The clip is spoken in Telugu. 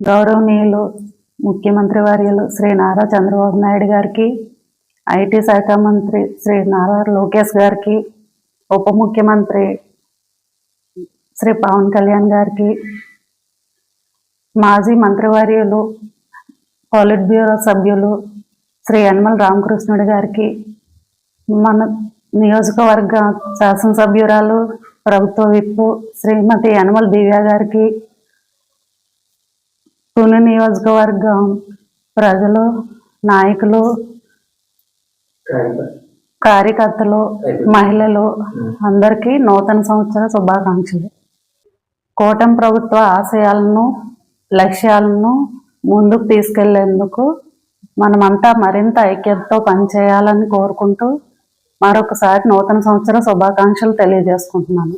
గౌరవనీయులు ముఖ్యమంత్రి వర్యులు శ్రీ నారా చంద్రబాబు నాయుడు గారికి ఐటీ శాఖ మంత్రి శ్రీ నారా లోకేష్ గారికి ఉప ముఖ్యమంత్రి శ్రీ పవన్ కళ్యాణ్ గారికి మాజీ మంత్రివర్యులు పాలిట్ బ్యూరో సభ్యులు శ్రీ యనమల రామకృష్ణుడు గారికి మన నియోజకవర్గ శాసనసభ్యురాలు ప్రభుత్వ విప్పు శ్రీమతి యనమల దివ్య గారికి పూణె నియోజకవర్గం ప్రజలు నాయకులు కార్యకర్తలు మహిళలు అందరికీ నూతన సంవత్సర శుభాకాంక్షలు. కూటమి ప్రభుత్వ ఆశయాలను లక్ష్యాలను ముందుకు తీసుకెళ్ళేందుకు మనమంతా మరింత ఐక్యతతో పనిచేయాలని కోరుకుంటూ మరొకసారి నూతన సంవత్సర శుభాకాంక్షలు తెలియజేసుకుంటున్నాను.